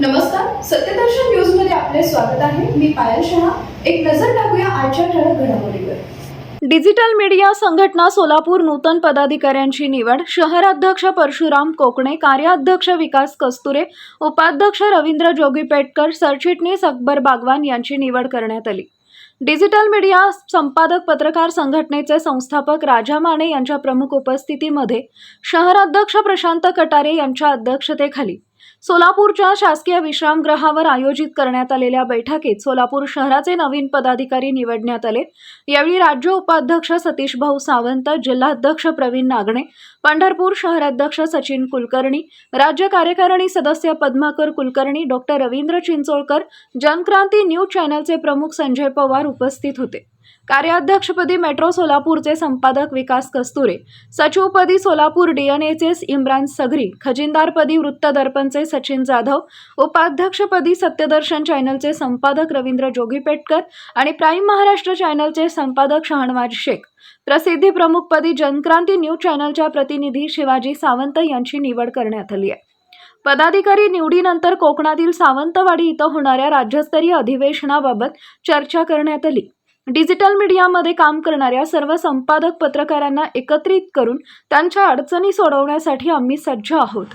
नमस्कार सत्यदर्शन न्यूजमध्ये आपले स्वागत आहे. मी पायल शहा. एक नजर टाकूया आजच्या ठळक घडामोडीवर. डिजिटल मीडिया संघटना सोलापूर नूतन पदाधिकाऱ्यांची निवड. शहराध्यक्ष परशुराम कोकणे कार्याध्यक्ष विकास कस्तुरे उपाध्यक्ष रवींद्र जोगीपेटकर सरचिटणीस अकबर बागवान यांची निवड करण्यात आली. डिजिटल मीडिया संपादक पत्रकार संघटनेचे संस्थापक राजा माने यांच्या प्रमुख उपस्थितीमध्ये शहराध्यक्ष प्रशांत कटारे यांच्या अध्यक्षतेखाली सोलापूरच्या शासकीय विश्रामगृहावर आयोजित करण्यात आलेल्या बैठकीत सोलापूर शहराचे नवीन पदाधिकारी निवडण्यात आले. यावेळी राज्य उपाध्यक्ष सतीश भाऊ सावंत जिल्हाध्यक्ष प्रवीण नागणे पंढरपूर शहराध्यक्ष सचिन कुलकर्णी राज्य कार्यकारिणी सदस्य पद्माकर कुलकर्णी डॉक्टर रवींद्र चिंचोळकर जनक्रांती न्यूज चॅनलचे प्रमुख संजय पवार उपस्थित होते. कार्याध्यक्षपदी मेट्रो सोलापूरचे संपादक विकास कस्तुरे सचिवपदी सोलापूर डीएनएचेस इम्रान सगरी खजिनदारपदी वृत्तदर्पणचे सचिन जाधव उपाध्यक्षपदी सत्यदर्शन चॅनलचे संपादक रवींद्र जोगीपेटकर आणि प्राईम महाराष्ट्र चॅनलचे संपादक शहानवाज शेख. प्रसिद्धी प्रमुखपदी जनक्रांती न्यूज चॅनलच्या प्रतिनिधी शिवाजी सावंत यांची निवड करण्यात आली आहे. पदाधिकारी निवडीनंतर कोकणातील सावंतवाडी इथं होणाऱ्या राज्यस्तरीय अधिवेशनाबाबत चर्चा करण्यात आली. डिजिटल मीडियामध्ये काम करणाऱ्या सर्व संपादक पत्रकारांना एकत्रित करून त्यांच्या अडचणी सोडवण्यासाठी आम्ही सज्ज आहोत.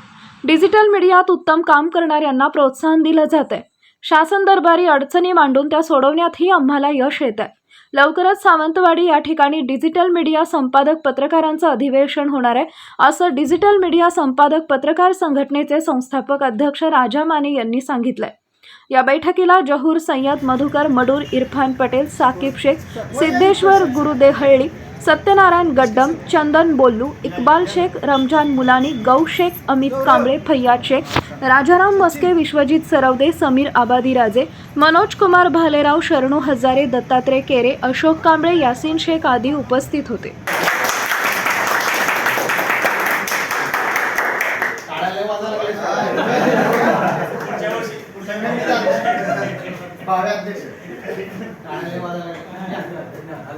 डिजिटल मीडियात उत्तम काम करणाऱ्यांना प्रोत्साहन दिलं जात आहे शासन दरबारी अडचणी मांडून त्या सोडवण्यातही आम्हाला यश येत आहे लवकरच सावंतवाडी या ठिकाणी डिजिटल मीडिया संपादक पत्रकारांचं अधिवेशन होणार आहे असं डिजिटल मीडिया संपादक पत्रकार संघटनेचे संस्थापक अध्यक्ष राजा माने यांनी सांगितलंय. या बैठकीला जहूर सय्यद मधुकर मडूर इरफान पटेल साकिब शेख सिद्धेश्वर गुरुदेहळ्ळी सत्यनारायण गड्डम चंदन बोल्लू इक्बाल शेख रमजान मुलानी गौ शेख अमित कांबळे फैयाद शेख राजाराम मस्के विश्वजित सरवदे समीर आबादीराजे मनोज कुमार भालेराव शरणू हजारे दत्तात्रय केरे अशोक कांबळे यासीन शेख आदी उपस्थित होते. भावे अध्यक्ष. काढायला वाजायला